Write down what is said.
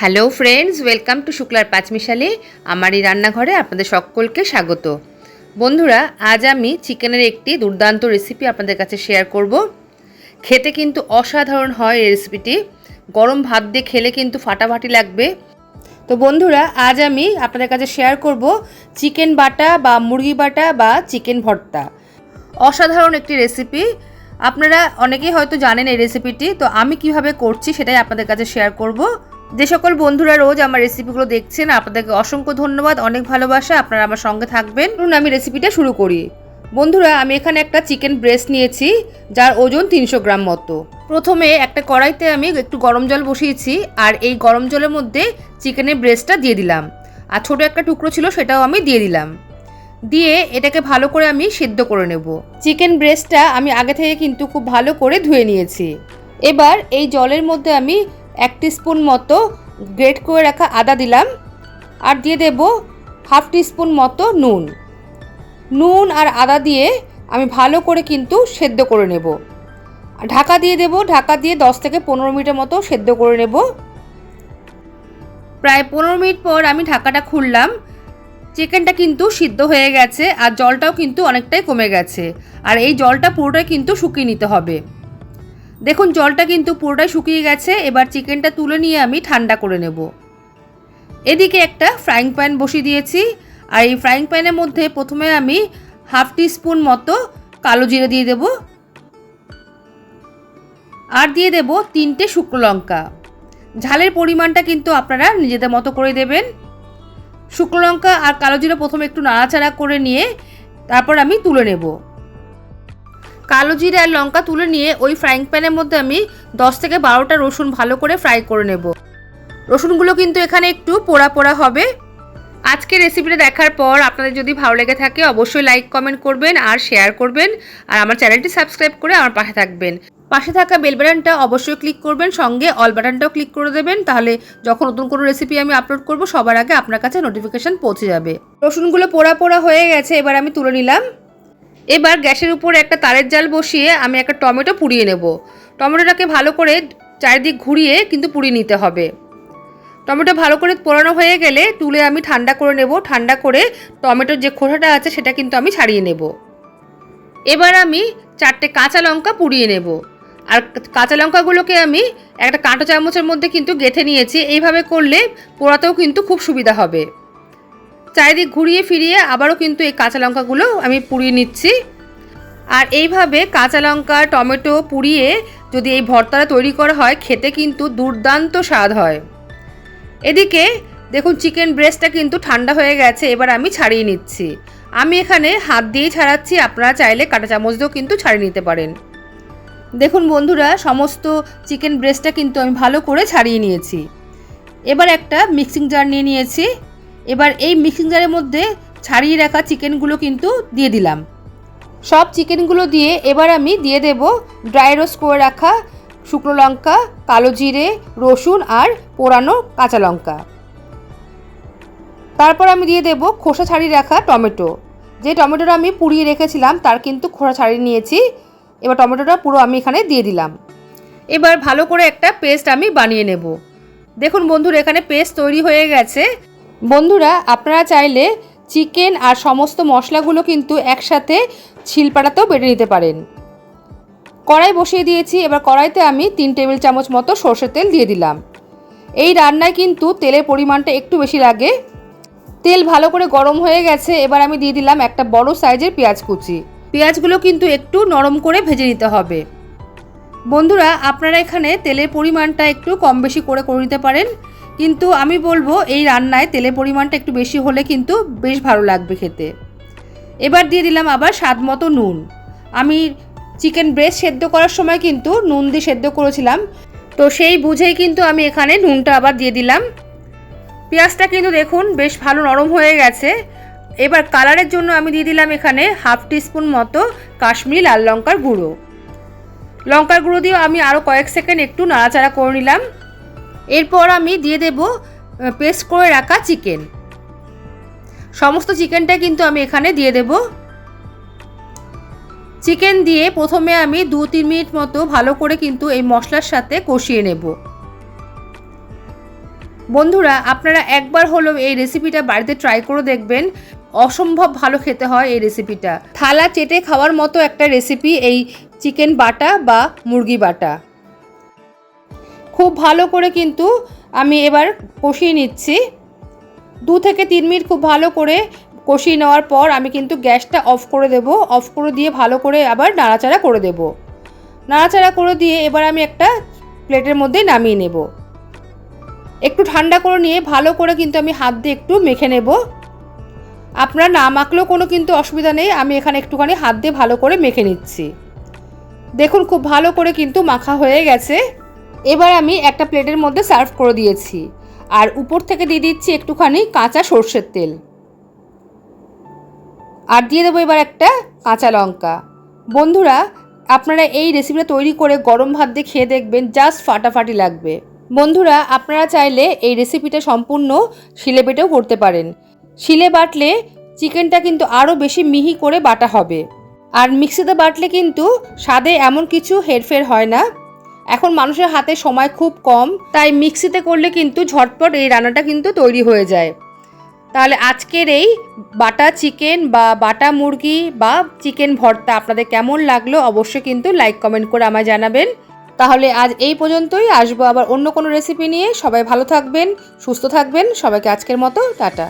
Hello friends, welcome to শুক্লার পাঁচমিশালি আমার এই রান্নাঘরে আপনাদের সকলকে স্বাগত। বন্ধুরা, আজ আমি চিকেনের একটি দুর্দান্ত রেসিপি আপনাদের কাছে শেয়ার করব। খেতে কিন্তু অসাধারণ হয় এই রেসিপিটি গরম ভাত দিয়ে খেলে কিন্তু ফাটাফাটি লাগবে। তো বন্ধুরা, আজ আমি আপনাদের কাছে শেয়ার করব চিকেন বাটা বা মুরগি বাটা বা চিকেন ভর্তা। অসাধারণ একটি রেসিপি আপনারা অনেকেই হয়তো জানেন এই রেসিপিটি তো আমি কীভাবে করছি সেটাই আপনাদের কাছে শেয়ার করব। যে সকল বন্ধুরা রোজ আমার রেসিপিগুলো দেখছেন, আপনাদেরকে অসংখ্য ধন্যবাদ, অনেক ভালোবাসা। আপনারা আমার সঙ্গে থাকবেন। ধরুন আমি রেসিপিটা শুরু করি। বন্ধুরা, আমি এখানে একটা চিকেন ব্রেস্ট নিয়েছি, যার ওজন তিনশো গ্রাম মতো। প্রথমে একটা কড়াইতে আমি একটু গরম জল বসিয়েছি, আর এই গরম জলের মধ্যে চিকেনের ব্রেস্টটা দিয়ে দিলাম। আর ছোট একটা টুকরো ছিল, সেটাও আমি দিয়ে দিলাম। দিয়ে এটাকে ভালো করে আমি সিদ্ধ করে নেব। চিকেন ব্রেস্টটা আমি আগে থেকে কিন্তু খুব ভালো করে ধুয়ে নিয়েছি। এবার এই জলের মধ্যে আমি এক স্পুন মতো গ্রেট করে রাখা আদা দিলাম আর দিয়ে দেব হাফ স্পুন মতো নুন। নুন আর আদা দিয়ে আমি ভালো করে কিন্তু সেদ্ধ করে নেব। ঢাকা দিয়ে দেব, ঢাকা দিয়ে দশ থেকে পনেরো মিনিটের মতো সেদ্ধ করে নেব। প্রায় পনেরো মিনিট পর আমি ঢাকাটা খুললাম। চিকেনটা কিন্তু সিদ্ধ হয়ে গেছে আর জলটাও কিন্তু অনেকটাই কমে গেছে। আর এই জলটা পুরোটাই কিন্তু শুকিয়ে নিতে হবে। দেখুন, জলটা কিন্তু পুরোটাই শুকিয়ে গেছে। এবার চিকেনটা তুলে নিয়ে আমি ঠান্ডা করে নেব। এদিকে একটা ফ্রাইং প্যান বসিয়ে দিয়েছি। আর এই ফ্রাইং প্যানের মধ্যে প্রথমে আমি হাফ স্পুন মতো কালো জিরে দিয়ে দেব। আর দিয়ে দেব তিনটে শুকনো লঙ্কা। ঝালের পরিমাণটা কিন্তু আপনারা নিজেদের মতো করে দেবেন। শুকনো লঙ্কা আর কালো জিরে প্রথমে একটু নাড়াচাড়া করে নিয়ে তারপর আমি তুলে নেব। কালো জিরে আর লঙ্কা তুলে নিয়ে ওই ফ্রাইং প্যানের মধ্যে আমি দশ থেকে বারোটা রসুন ভালো করে ফ্রাই করে নেব। রসুনগুলো কিন্তু এখানে একটু পোড়া পোড়া হবে। আজকে রেসিপিটা দেখার পর আপনাদের যদি ভালো লেগে থাকে অবশ্যই লাইক কমেন্ট করবেন আর শেয়ার করবেন। আর আমার চ্যানেলটি সাবস্ক্রাইব করে আমার পাশে থাকবেন। পাশে থাকা বেল বাটনটা অবশ্যই ক্লিক করবেন, সঙ্গে অল বাটনটাও ক্লিক করে দেবেন। তাহলে যখন নতুন কোনো রেসিপি আমি আপলোড করব, সবার আগে আপনার কাছে নোটিফিকেশান পৌঁছে যাবে। রসুনগুলো পোড়া পোড়া হয়ে গেছে, এবার আমি তুলে নিলাম। এবার গ্যাসের উপর একটা তারের জাল বসিয়ে আমি একটা টমেটো পুড়িয়ে নেব। টমেটোটাকে ভালো করে চারিদিক ঘুরিয়ে কিন্তু পুড়িয়ে নিতে হবে। টমেটো ভালো করে পোড়ানো হয়ে গেলে তুলে আমি ঠান্ডা করে নেব। ঠান্ডা করে টমেটোর যে খোসাটা আছে সেটা কিন্তু আমি ছাড়িয়ে নেব। এবার আমি চারটে কাঁচা লঙ্কা পুড়িয়ে নেব। আর কাঁচা লঙ্কাগুলোকে আমি একটা কাঁটো চামচের মধ্যে কিন্তু গেথে নিয়েছি। এইভাবে করলে পোড়াতেও কিন্তু খুব সুবিধা হবে। চারিদিক ঘুরিয়ে ফিরিয়ে আবারও কিন্তু এই কাঁচা লঙ্কাগুলো আমি পুড়িয়ে নিচ্ছি। আর এইভাবে কাঁচা লঙ্কা, টমেটো পুড়িয়ে যদি এই ভর্তাটা তৈরি করা হয়, খেতে কিন্তু দুর্দান্ত স্বাদ হয়। এদিকে দেখুন চিকেন ব্রেস্টটা কিন্তু ঠান্ডা হয়ে গেছে, এবার আমি ছাড়িয়ে নিচ্ছি। আমি এখানে হাত দিয়েই ছাড়াচ্ছি, আপনারা চাইলে কাঁটা চামচ দিয়েও কিন্তু ছাড়িয়ে নিতে পারেন। দেখুন বন্ধুরা, সমস্ত চিকেন ব্রেস্টটা কিন্তু আমি ভালো করে ছাড়িয়ে নিয়েছি। এবার একটা মিক্সিং জার নিয়ে নিয়েছি। এবার এই মিক্সিং জারের মধ্যে ছাড়িয়ে রাখা চিকেনগুলো কিন্তু দিয়ে দিলাম। সব চিকেনগুলো দিয়ে এবার আমি দিয়ে দেব ড্রাই রোস্ট করে রাখা শুকনো লঙ্কা, কালো জিরে, রসুন আর পোড়ানো কাঁচা লঙ্কা। তারপর আমি দিয়ে দেব খোসা ছাড়িয়ে রাখা টমেটো। যে টমেটোটা আমি পুড়িয়ে রেখেছিলাম তার কিন্তু খোসা ছাড়িয়ে নিয়েছি। এবার টমেটোটা পুরো আমি এখানে দিয়ে দিলাম। এবার ভালো করে একটা পেস্ট আমি বানিয়ে নেব। দেখুন বন্ধুরা, এখানে পেস্ট তৈরি হয়ে গেছে। বন্ধুরা, আপনারা চাইলে চিকেন আর সমস্ত মশলাগুলো কিন্তু একসাথে শিলপাটাতেও বেটে নিতে পারেন। কড়াই বসিয়ে দিয়েছি, এবার কড়াইতে আমি তিন টেবিল চামচ মতো সর্ষের তেল দিয়ে দিলাম। এই রান্নায় কিন্তু তেলের পরিমাণটা একটু বেশি লাগে। তেল ভালো করে গরম হয়ে গেছে, এবার আমি দিয়ে দিলাম একটা বড় সাইজের পেঁয়াজ কুচি। পেঁয়াজগুলো কিন্তু একটু নরম করে ভেজে নিতে হবে। বন্ধুরা, আপনারা এখানে তেলের পরিমাণটা একটু কম বেশি করে করে নিতে পারেন। কিন্তু আমি বলব, এই রান্নায় তেলের পরিমাণটা একটু বেশি হলে কিন্তু বেশ ভালো লাগবে খেতে। এবার দিয়ে দিলাম আবার স্বাদ মতো নুন। আমি চিকেন ব্রেস্ট সেদ্ধ করার সময় কিন্তু নুন দিয়ে সেদ্ধ করেছিলাম। তো সেই বুঝেই কিন্তু আমি এখানে নুনটা আবার দিয়ে দিলাম। পেঁয়াজটা কিন্তু দেখুন বেশ ভালো নরম হয়ে গেছে। এবার কালারের জন্য আমি দিয়ে দিলাম এখানে হাফ টিস্পুন মতো কাশ্মীরি লাল লঙ্কার গুঁড়ো। লঙ্কার গুঁড়ো দিয়েও আমি আরও কয়েক সেকেন্ড একটু নাড়াচাড়া করে নিলাম। এরপর আমি দিয়ে দেব পেস্ট করে রাখা চিকেন সমস্ত চিকেনটা কিন্তু আমি এখানে দিয়ে দেব। চিকেন দিয়ে প্রথমে আমি দু তিন মিনিট মতো ভালো করে কিন্তু এই মশলার সাথে কষিয়ে নেব। বন্ধুরা, আপনারা একবার হলো এই রেসিপিটা বাড়িতে ট্রাই করে দেখবেন। অসম্ভব ভালো খেতে হয় এই রেসিপিটা থালা চেটে খাওয়ার মতো একটা রেসিপি এই চিকেন বাটা বা মুরগি বাটা। খুব ভালো করে কিন্তু আমি এবার কষিয়ে নিচ্ছি। দু থেকে তিন মিনিট খুব ভালো করে কষিয়ে নেওয়ার পর আমি কিন্তু গ্যাসটা অফ করে দেব। অফ করে দিয়ে ভালো করে আবার নাড়াচাড়া করে দেব। নাড়াচাড়া করে দিয়ে এবার আমি একটা প্লেটের মধ্যে নামিয়ে নেব। একটু ঠান্ডা করে নিয়ে ভালো করে কিন্তু আমি হাত দিয়ে একটু মেখে নেব। আপনারা না মাখলেও কোনো কিন্তু অসুবিধা নেই। আমি এখানে একটুখানি হাত দিয়ে ভালো করে মেখে নিচ্ছি। দেখুন খুব ভালো করে কিন্তু মাখা হয়ে গেছে। এবার আমি একটা প্লেটের মধ্যে সার্ভ করে দিয়েছি। আর উপর থেকে দিয়ে দিচ্ছি একটুখানি কাঁচা সর্ষের তেল। আর দিয়ে দেবো এবার একটা কাঁচা লঙ্কা। বন্ধুরা, আপনারা এই রেসিপিটা তৈরি করে গরম ভাত দিয়ে খেয়ে দেখবেন জাস্ট ফাটাফাটি লাগবে। বন্ধুরা, আপনারা চাইলে এই রেসিপিটা সম্পূর্ণ শিলে বেটেও করতে পারেন। শিলে বাটলে চিকেনটা কিন্তু আরও বেশি মিহি করে বাটা হবে। আর মিক্সিতে বাটলে কিন্তু স্বাদে এমন কিছু হেরফের হয় না। এখন মানুষের হাতে সময় খুব কম, তাই মিক্সিতে করলে কিন্তু ঝটপট এই রান্নাটা কিন্তু তৈরি হয়ে যায়। তাহলে আজকের এই বাটা চিকেন বা বাটা মুরগি বা চিকেন ভর্তা আপনাদের কেমন লাগল অবশ্যই কিন্তু লাইক, কমেন্ট করে আমায় জানাবেন। তাহলে আজ এই পর্যন্তই, আসব আবার অন্য কোনো রেসিপি নিয়ে। সবাই ভালো থাকবেন, সুস্থ থাকবেন। সবাইকে আজকের মতো, টাটা।